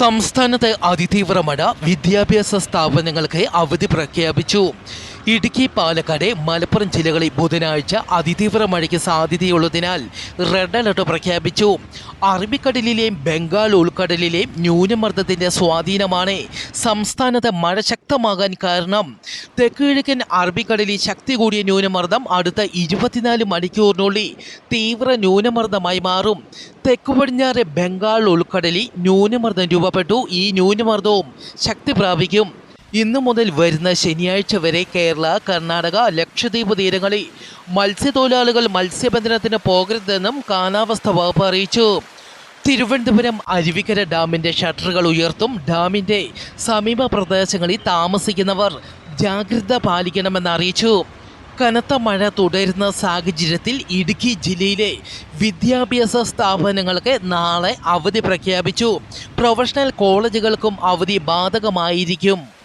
സംസ്ഥാനത്ത് അതിതീവ്ര മഴ വിദ്യാഭ്യാസ സ്ഥാപനങ്ങൾക്ക് അവധി പ്രഖ്യാപിച്ചു. ഇടുക്കി പാലക്കാട് മലപ്പുറം ജില്ലകളിൽ ബുധനാഴ്ച അതിതീവ്ര മഴയ്ക്ക് സാധ്യതയുള്ളതിനാൽ റെഡ് അലർട്ട് പ്രഖ്യാപിച്ചു. അറബിക്കടലിലെയും ബംഗാൾ ഉൾക്കടലിലെയും ന്യൂനമർദ്ദത്തിന്റെ സ്വാധീനമാണ് സംസ്ഥാനത്ത് മഴ ശക്തമാകാൻ കാരണം. തെക്കുകിഴക്കൻ അറബിക്കടലിൽ ശക്തി കൂടിയ ന്യൂനമർദ്ദം അടുത്ത ഇരുപത്തിനാല് മണിക്കൂറിനുള്ളിൽ തീവ്ര ന്യൂനമർദ്ദമായി മാറും. തെക്കു പടിഞ്ഞാറ് ബംഗാൾ ഉൾക്കടലിൽ ന്യൂനമർദ്ദം രൂപപ്പെട്ടു. ഈ ന്യൂനമർദ്ദവും ശക്തി പ്രാപിക്കും. ഇന്നു മുതൽ വരുന്ന ശനിയാഴ്ച വരെ കേരള കർണാടക ലക്ഷദ്വീപ് തീരങ്ങളിൽ മത്സ്യത്തൊഴിലാളികൾ മത്സ്യബന്ധനത്തിന് പോകരുതെന്നും കാലാവസ്ഥ വകുപ്പ് അറിയിച്ചു. തിരുവനന്തപുരം അരുവിക്കര ഡാമിന്റെ ഷട്ടറുകൾ ഉയർത്തും ഡാമിന്റെ സമീപ പ്രദേശങ്ങളിൽ താമസിക്കുന്നവർ ജാഗ്രത പാലിക്കണമെന്ന് അറിയിച്ചു. കനത്ത മഴ തുടരുന്ന സാഹചര്യത്തിൽ ഇടുക്കി ജില്ലയിലെ വിദ്യാഭ്യാസ സ്ഥാപനങ്ങൾക്ക് നാളെ അവധി പ്രഖ്യാപിച്ചു. പ്രൊഫഷണൽ കോളേജുകൾക്കും അവധി ബാധകമായിരിക്കും.